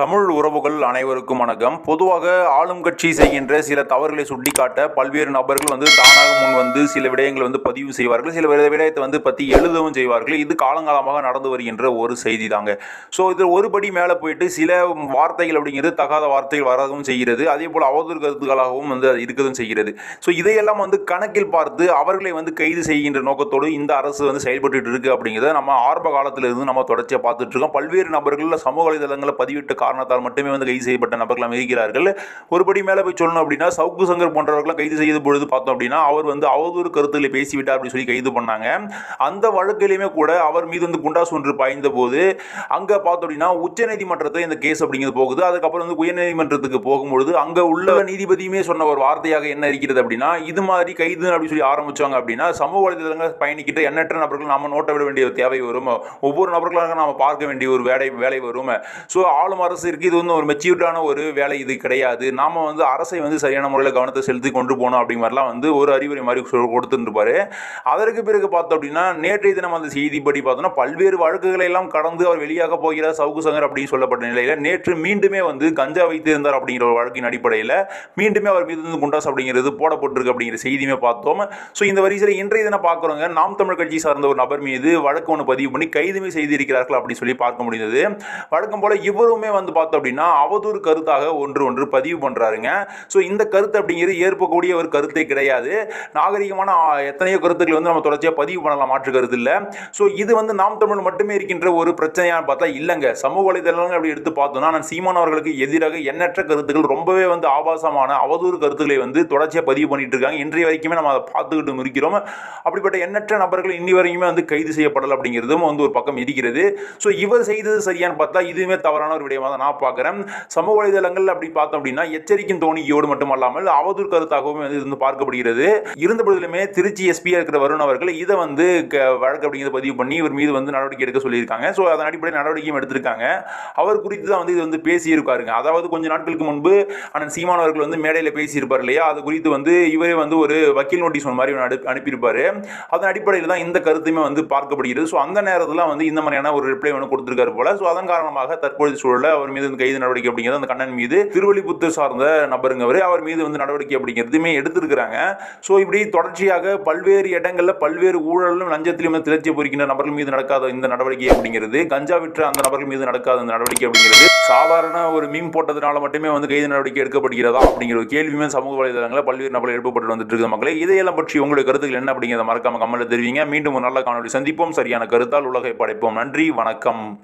தமிழ் உறவுகள் அனைவருக்கும் வணக்கம். பொதுவாக ஆளும் கட்சி செய்கின்ற சில தவறுகளை சுட்டிக்காட்ட பல்வேறு நபர்கள் வந்து தானாக முன் வந்து சில விடயங்களை வந்து பதிவு செய்வார்கள். சில விடயத்தை வந்து பற்றி எழுதவும் செய்வார்கள். இது காலங்காலமாக நடந்து வருகின்ற ஒரு செய்தி தாங்க ஸோ இது ஒருபடி மேலே போயிட்டு சில வார்த்தைகள் அப்படிங்கிறது தகாத வார்த்தைகள் வரவும் செய்கிறது. அதே போல் அவதூறு கருத்துக்களாகவும் வந்து அது இருக்கதும் செய்கிறது. ஸோ இதையெல்லாம் வந்து கணக்கில் பார்த்து அவர்களை வந்து கைது செய்கின்ற நோக்கத்தோடு இந்த அரசு வந்து செயல்பட்டு இருக்கு அப்படிங்கிறத நம்ம ஆரம்ப காலத்திலிருந்து நம்ம தொடர்ச்சியாக பார்த்துட்டு இருக்கோம். பல்வேறு நபர்களில் சமூக வலைதளங்களில் பதிவிட்ட காரணத்தால் மட்டுமே வந்து கைது செய்யப்பட்ட நபர்களாக இருக்கிறார்கள் ஒருபடி மேலே போய் சொல்லணும் அப்படின்னா சவுக்கு சங்கர் போன்றவர்களாம் கைது செய்த பொழுது பார்த்தோம் அப்படின்னா அவர் வந்து அவதூறு கருத்துக்களை பேசிவிட்டார் அப்படின்னு சொல்லி கைது பண்ணாங்க. அந்த வழக்கிலையுமே கூட அவர் மீது வந்து குண்டாஸ் ஒன்று பாய்ந்த போது அங்கே பார்த்தோம் அப்படின்னா உச்சநீதிமன்றத்தில் இந்த கேஸ் அப்படிங்கிறது போகுது. அதுக்கப்புறம் வந்து உயர்நீதிமன்றத்துக்கு போகும்பொழுது அங்கே உள்ள நீதிபதியுமே சொன்ன ஒரு வார்த்தையாக என்ன இருக்கிறது அப்படின்னா இது மாதிரி கைது அப்படின்னு சொல்லி ஆரம்பிச்சாங்க அப்படின்னா சமூக வலைதளங்கள் பயணிக்கிட்ட எண்ணற்ற நபர்கள் நாம நோட்ட விட வேண்டிய தேவை வரும். ஒவ்வொரு நபர்களாக நாம பார்க்க வேண்டிய ஒரு வேலை வேலை வரும். ஸோ ஆளும் அரசு இருக்கு இது வந்து ஒரு மெச்சூர்டான ஒரு வேலை இது கிடையாது. நாம வந்து அரசை வந்து சரியான முறையில் கவனத்தை செலுத்தி கொண்டு போகணும் அப்படிங்கிற மாதிரிலாம் வந்து ஒரு அறிவுரை மாதிரி சொல் கொடுத்துருப்பாரு அதற்கு பிறகு பார்த்தோம் அப்படின்னா நேற்றைய தினம் அந்த செய்திப்படி பார்த்தோம்னா பல்வேறு வழக்குகளை எல்லாம் கடந்து அவர் வெளியாக போகிறார் சவுக்கு சங்கர் அப்படின்னு சொல்லப்பட்ட நிலையில் நேற்று மீண்டுமே வந்து கஞ்சா வைத்திருந்தார் அப்படிங்கிற ஒரு வழக்கின் அடிப்படையில் மீண்டுமே அவர் மீது வந்து குண்டாஸ் அப்படிங்கிறது போடப்பட்டிருக்கு அப்படிங்கிற செய்தியுமே பார்த்தோம். ஸோ இந்த வரிசையில் இன்றைய தினம் பார்க்குறவங்க நாம் தமிழ் கட்சி சார்ந்த ஒரு நபர் மீது வழக்கு ஒன்று பதிவு பண்ணி கைதுமே செய்திருக்கிறார்கள் அப்படின்னு சொல்லி பார்க்க முடிந்தது. வழக்கம் போல இவருமே வந்து பார்த்தோம் அப்படின்னா அவதூறு கருத்தாக ஒன்று ஒன்று பதிவு பண்ணுறாருங்க ஸோ இந்த கருத்து அப்படிங்கிறது ஏற்பக்கூடிய ஒரு கருத்தே கிடையாது. நாகரிகமான எத்தனையோ கருத்துக்கள் வந்து நம்ம தொடர்ச்சியாக பதிவு பண்ணலாம் மாற்று கருத்து இல்லை. ஸோ இது வந்து நாம் தமிழ் மட்டுமே இருக்கின்ற ஒரு பிரச்சனையான்னு பார்த்தா இல்லைங்க. சமூக வலைதளங்கள் அப்படி எடுத்து பார்த்தோம்னா நான் சீமான் அவர்களுக்கு எதிராக எண்ணற்ற கருத்துக்கள் ரொம்பவே வந்து ஆபாசமான அவதூறு கருத்துக்களை வந்து தொடர்ச்சியாக பதிவு பண்ணிட்டு இருக்காங்க. இன்றைய வரைக்குமே நம்ம அதை பார்த்துக்கிட்டு இருக்கிறோம் அப்படிப்பட்ட எண்ணற்ற நபர்கள் இன்னி வரைக்குமே வந்து கைது செய்யப்படலை அப்படிங்கிறதும் வந்து ஒரு பக்கம் இருக்கிறது. ஸோ இவர் செய்தது சரியான்னு பார்த்தா இதுவுமே தவறான ஒரு விடயமாக தான் நான் பார்க்குறேன். சமூக வலைதளங்கள் அப்படி பார்த்தோம் அப்படின்னா எச்சரிக்கும் தோணிக்கையோடு மட்டுமல்லாமல் அவதூறு கருத்தாகவும் வந்து இது வந்து பார்க்கப்படுகிறது. இருந்த பொழுதுலுமே திருச்சி எஸ்பியாக இருக்கிற வருண் அவர்கள் இதை வந்து க- வழக்கு அப்படிங்கிறத பதிவு பண்ணி இவர் மீது வந்து நடவடிக்கை எடுக்க சொல்லியிருக்காங்க. ஸோ அதன் அடிப்படையில் நடவடிக்கையும் எடுத்திருக்காங்க. அவர் குறித்து தான் வந்து இது வந்து பேசியிருக்காருங்க அதாவது கொஞ்ச நாட்களுக்கு முன்பு அண்ணன் சீமான் அவர்கள் வந்து மேடையில் பேசியிருப்பார் இல்லையா? அது குறித்து வந்து இவரே வந்து ஒரு வக்கீல் நோட்டீஸ் ஒன்று மாதிரி ஒன்று அனுப்பி அனுப்பியிருப்பாரு. அதன் அடிப்படையில் தான் இந்த கருத்துமே வந்து பார்க்கப்படுகிறது. ஸோ அந்த நேரத்தில் வந்து இந்த மாதிரியான ஒரு ரிப்ளை ஒன்று கொடுத்துருக்காரு போல. ஸோ அதன் காரணமாக தற்போதைய சூழலில் அவர் மீது வந்து கைது நடவடிக்கை அப்படிங்கிறது அந்த கண்ணன் மீது திருவள்ளிபுத்தூர் சார்ந்த நபருங்க அவர். அவர் மீது வந்து நடவடிக்கை அப்படிங்கிறதுமே எடுத்திருக்கிறாங்க. ஸோ இப்படி தொடர்ச்சியாக பல்வேறு இடங்களில் பல்வேறு ஊழலும் லஞ்சத்திலும் திளர்ச்சி பொறிக்கின்ற நபர்கள் மீது நடக்காத இந்த நடவடிக்கை அப்படிங்கிறது கஞ்சா விற்ற அந்த நபர்கள் மீது நடக்காத இந்த நடவடிக்கை அப்படிங்கிறது சாதாரண ஒரு மீன் போட்டதுனால மட்டுமே வந்து கைது நடவடிக்கை எடுக்கப்படுகிறதா அப்படிங்கிற ஒரு கேள்வியுமே சமூக வலைதளங்களில் பல்வேறு நபர்கள் எழுப்பப்பட்டு வந்துட்டு இருக்கிற மக்களே. இதையெல்லாம் பற்றி உங்களுடைய கருத்துக்கள் என்ன அப்படிங்கிறத மறக்காம கமெண்ட்ல தெரிவிங்க. மீண்டும் ஒரு நல்ல காணொலி சந்திப்போம். சரியான கருத்தால் உலகை படைப்போம். நன்றி. வணக்கம்.